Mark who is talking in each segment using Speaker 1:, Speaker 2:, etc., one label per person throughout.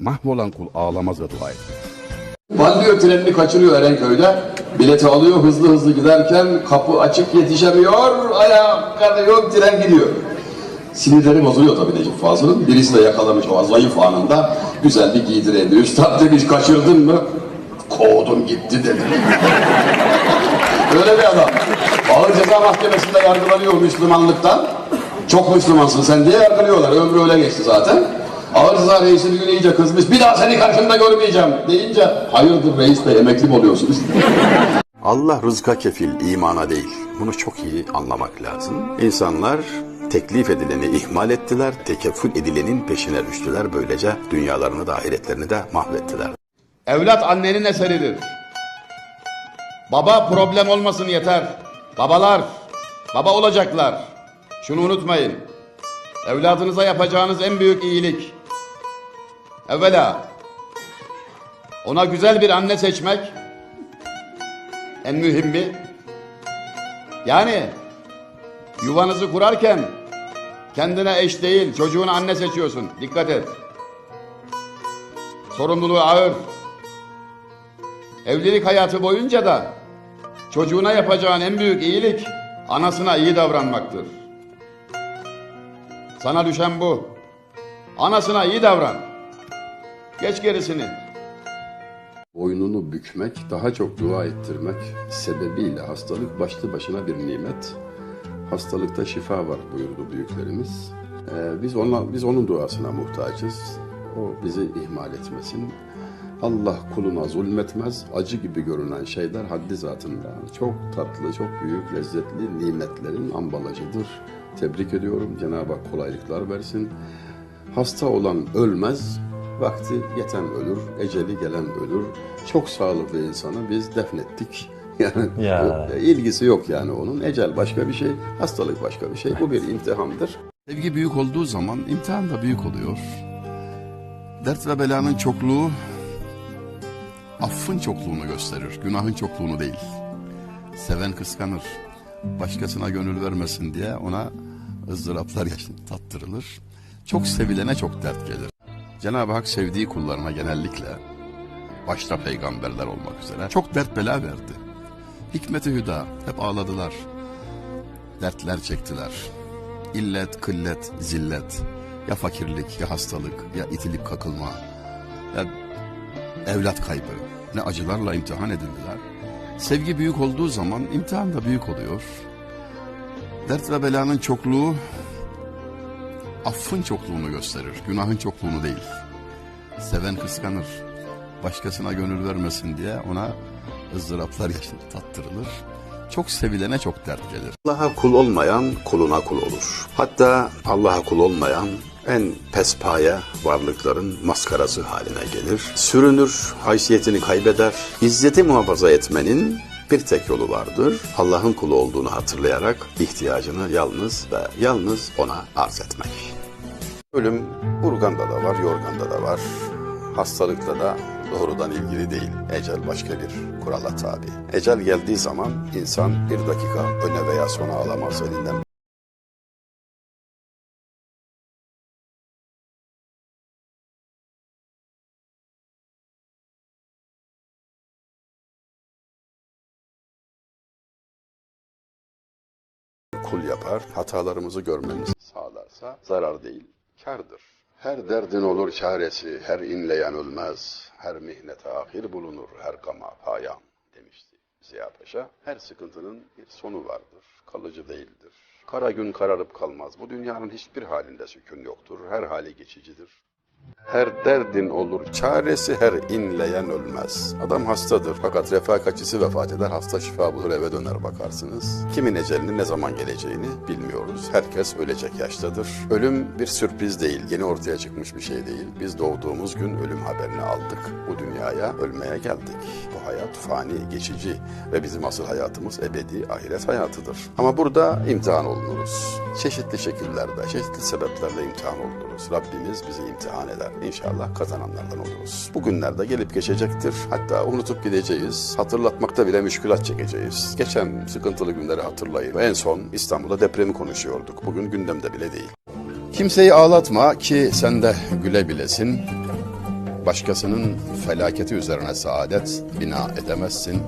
Speaker 1: Mahvolan kul ağlamaz ve dua etmez.
Speaker 2: Banliyö trenini kaçırıyor Erenköy'de. Bileti alıyor hızlı hızlı giderken kapı açık yetişemiyor. Ayağa kalıyor tren gidiyor. Sinirleri bozuluyor tabii Necip Fazıl'ın. Birisi de yakalamış o zayıf anında. Güzel bir giydireydi. Üstad demiş kaçırdın mı? Kovdum gitti dedi. Öyle bir adam. Ağır ceza mahkemesinde yargılanıyor Müslümanlıktan. Çok Müslümansın sen diye yargılıyorlar. Ömrü öyle geçti zaten. Ağır ceza reisi bir gün iyice kızmış. Bir daha seni karşımda görmeyeceğim deyince hayırdır reis bey emekli mi oluyorsunuz?
Speaker 1: Allah rızka kefil, imana değil. Bunu çok iyi anlamak lazım. İnsanlar teklif edileni ihmal ettiler, tekeffül edilenin peşine düştüler. Böylece dünyalarını da ahiretlerini de mahvettiler.
Speaker 2: Evlat annenin eseridir. Baba problem olmasın yeter. Babalar, baba olacaklar. Şunu unutmayın. Evladınıza yapacağınız en büyük iyilik. Evvela ona güzel bir anne seçmek en mühimi. Yani yuvanızı kurarken kendine eş değil çocuğuna anne seçiyorsun. Dikkat et. Sorumluluğu ağır. Evlilik hayatı boyunca da çocuğuna yapacağın en büyük iyilik anasına iyi davranmaktır. Sana düşen bu. Anasına iyi davran. Geç gerisini.
Speaker 1: Boynunu bükmek, daha çok dua ettirmek sebebiyle hastalık başlı başına bir nimet. Hastalıkta şifa var buyurdu büyüklerimiz. Ee, biz ona, biz onun duasına muhtacız. O bizi ihmal etmesin. Allah kuluna zulmetmez. Acı gibi görünen şeyler haddi zatında. Çok tatlı, çok büyük, lezzetli nimetlerin ambalajıdır. Tebrik ediyorum. Cenab-ı Hak kolaylıklar versin. Hasta olan ölmez, vakti yeten ölür, eceli gelen ölür. Çok sağlıklı insanı biz defnettik. Yani
Speaker 3: Ya.
Speaker 1: o- ilgisi yok yani onun. Ecel başka bir şey, hastalık başka bir şey. Bu bir imtihandır. Sevgi büyük olduğu zaman imtihan da büyük oluyor. Dert ve belanın çokluğu affın çokluğunu gösterir, günahın çokluğunu değil. Seven kıskanır. Başkasına gönül vermesin diye ona ızdıraplar tattırılır. Çok sevilene çok dert gelir. Cenab-ı Hak sevdiği kullarına genellikle başta peygamberler olmak üzere çok dert bela verdi. Hikmeti hüda hep ağladılar. Dertler çektiler. İllet, kıllet, zillet. Ya fakirlik, ya hastalık, ya itilip kakılma. Ya evlat kaybı. Ne acılarla imtihan edildiler. Sevgi büyük olduğu zaman imtihan da büyük oluyor. Dert ve belanın çokluğu affın çokluğunu gösterir, günahın çokluğunu değil. Seven kıskanır. Başkasına gönül vermesin diye ona ızdıraplar tattırılır. Çok sevilene çok dert gelir. Allah'a kul olmayan kuluna kul olur. Hatta Allah'a kul olmayan en pespaye varlıkların maskarası haline gelir. Sürünür, haysiyetini kaybeder. İzzeti muhafaza etmenin bir tek yolu vardır. Allah'ın kulu olduğunu hatırlayarak ihtiyacını yalnız ve yalnız ona arz etmek. Ölüm urganda da var, yorganda da var. Hastalıkla da doğrudan ilgili değil. Ecel başka bir kurala tabi. Ecel geldiği zaman insan bir dakika öne veya sona alamaz elinden. Kul yapar, hatalarımızı görmemizi sağlarsa zarar değil, kardır. Her derdin olur çaresi, her inleyen ölmez, her mihnete ahir bulunur, her gama payan demişti Ziya Paşa. Her sıkıntının bir sonu vardır, kalıcı değildir. Kara gün kararıp kalmaz. Bu dünyanın hiçbir halinde sükun yoktur, her hali geçicidir. Her derdin olur çaresi her inleyen ölmez. Adam hastadır fakat refakatçisi vefat eder hasta şifa bulur eve döner bakarsınız. Kimin ecelinin ne zaman geleceğini bilmiyoruz. Herkes ölecek yaştadır. Ölüm bir sürpriz değil, yeni ortaya çıkmış bir şey değil. Biz doğduğumuz gün ölüm haberini aldık. Bu dünyaya ölmeye geldik. Bu hayat fani, geçici ve bizim asıl hayatımız ebedi ahiret hayatıdır. Ama burada imtihan olunuruz. Çeşitli şekillerde, çeşitli sebeplerle imtihan olunuruz. Rabbimiz bizi imtihan eder. İnşallah kazananlardan oluruz. Bu günlerde gelip geçecektir. Hatta unutup gideceğiz. Hatırlatmakta bile müşkülat çekeceğiz. Geçen sıkıntılı günleri hatırlayın. En son İstanbul'da depremi konuşuyorduk. Bugün gündemde bile değil. Kimseyi ağlatma ki sen de gülebilesin. Başkasının felaketi üzerine saadet bina edemezsin.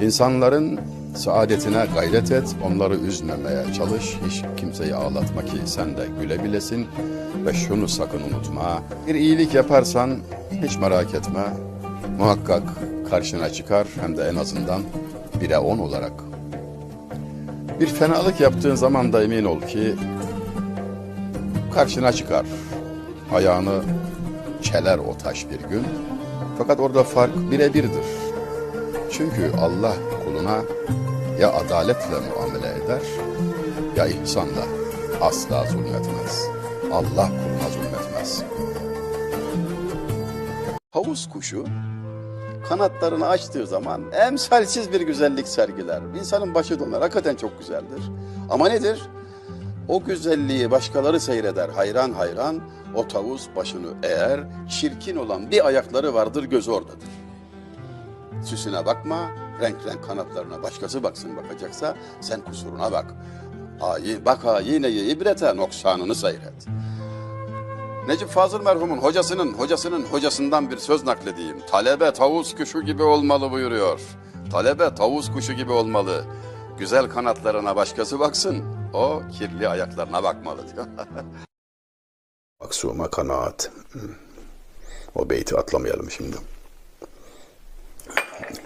Speaker 1: İnsanların saadetine gayret et, onları üzmemeye çalış. Hiç kimseyi ağlatma ki sen de gülebilesin. Ve şunu sakın unutma, bir iyilik yaparsan hiç merak etme. Muhakkak karşına çıkar hem de en azından bire on olarak. Bir fenalık yaptığın zaman da emin ol ki karşına çıkar. Ayağını çeler o taş bir gün. Fakat orada fark birebirdir. Çünkü Allah kuluna ya adaletle muamele eder ya ihsanla asla zulmetmez. Allah kuluna zulmetmez. Havuz kuşu kanatlarını açtığı zaman emsalsiz bir güzellik sergiler. İnsanın başı döner. Hakikaten çok güzeldir. Ama nedir? O güzelliği başkaları seyreder hayran hayran. O tavus başını eğer, çirkin olan bir ayakları vardır gözü oradadır. Süsüne bakma, renk renk kanatlarına başkası baksın bakacaksa sen kusuruna bak. Hayi, bak hayineyi ibrete noksanını seyret. Necip Fazıl merhumun hocasının hocasının hocasından bir söz nakledeyim. Talebe tavus kuşu gibi olmalı buyuruyor. Talebe tavus kuşu gibi olmalı. Güzel kanatlarına başkası baksın. O kirli ayaklarına bakmalı diyor. Maksuma kanaat. O beyti atlamayalım şimdi.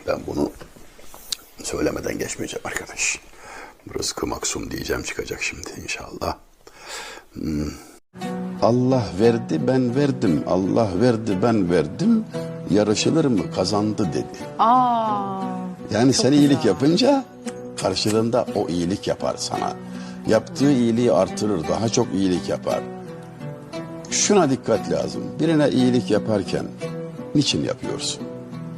Speaker 1: Ben bunu söylemeden geçmeyeceğim arkadaş. Rızkı maksum diyeceğim çıkacak şimdi inşallah. Hmm. Allah verdi ben verdim. Allah verdi ben verdim. Yarışılır mı kazandı dedi.
Speaker 3: Aa.
Speaker 1: Yani sen iyilik yapınca karşılığında o iyilik yapar sana. Yaptığı iyiliği artırır, daha çok iyilik yapar. Şuna dikkat lazım. Birine iyilik yaparken niçin yapıyorsun?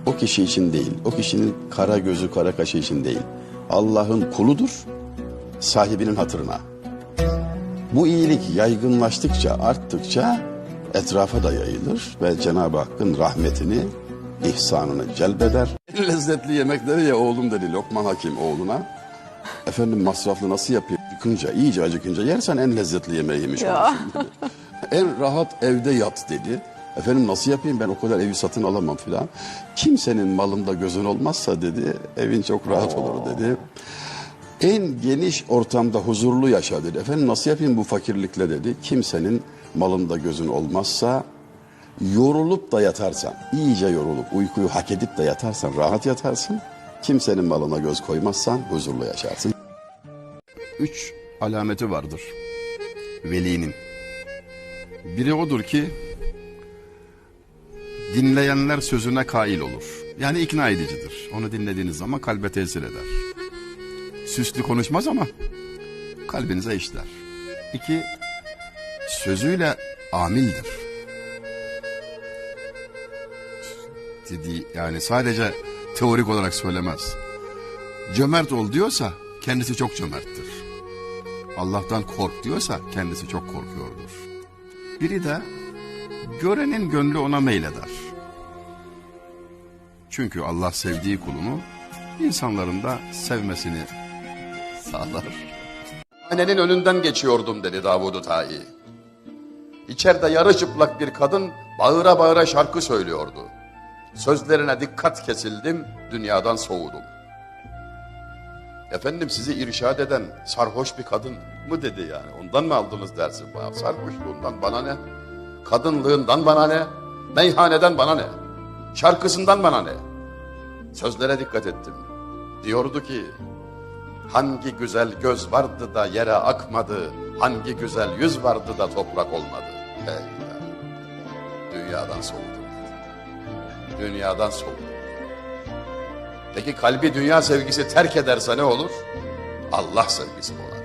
Speaker 1: O kişi için değil, o kişinin kara gözü, kara kaşı için değil. Allah'ın kuludur, sahibinin hatırına. Bu iyilik yaygınlaştıkça, arttıkça etrafa da yayılır ve Cenab-ı Hakk'ın rahmetini, ihsanını celbeder. En lezzetli yemekleri ya oğlum dedi Lokman Hakim oğluna. Efendim masraflı nasıl yapıyor? Acıkınca, iyice acıkınca yersen en lezzetli yemeği yemiş olursun dedi. en rahat evde yat dedi. Efendim nasıl yapayım ben o kadar evi satın alamam filan. Kimsenin malında gözün olmazsa dedi evin çok rahat olur dedi. En geniş ortamda huzurlu yaşa dedi. Efendim nasıl yapayım bu fakirlikle dedi. Kimsenin malında gözün olmazsa yorulup da yatarsan, iyice yorulup uykuyu hak edip de yatarsan rahat yatarsın. Kimsenin malına göz koymazsan huzurlu yaşarsın. Üç alameti vardır velinin. Biri odur ki dinleyenler sözüne kail olur. Yani ikna edicidir. Onu dinlediğiniz zaman kalbe tesir eder. Süslü konuşmaz ama kalbinize işler. İki, sözüyle amildir. Dedi, yani sadece teorik olarak söylemez. Cömert ol diyorsa kendisi çok cömerttir. Allah'tan kork diyorsa kendisi çok korkuyordur. Biri de görenin gönlü ona meyleder. Çünkü Allah sevdiği kulunu insanların da sevmesini sağlar. Annenin önünden geçiyordum dedi Davud-u Tayi. İçeride yarı çıplak bir kadın bağıra bağıra şarkı söylüyordu. Sözlerine dikkat kesildim, dünyadan soğudum. Efendim sizi irşad eden sarhoş bir kadın mı dedi yani. Ondan mı aldınız dersi? Sarhoşluğundan bana ne? Kadınlığından bana ne? Meyhaneden bana ne? Şarkısından bana ne? Sözlere dikkat ettim. Diyordu ki, hangi güzel göz vardı da yere akmadı, hangi güzel yüz vardı da toprak olmadı. Hey ya, dünyadan soğudum. Dünyadan soğudum. Peki kalbi dünya sevgisi terk ederse ne olur? Allah sevgisi olar.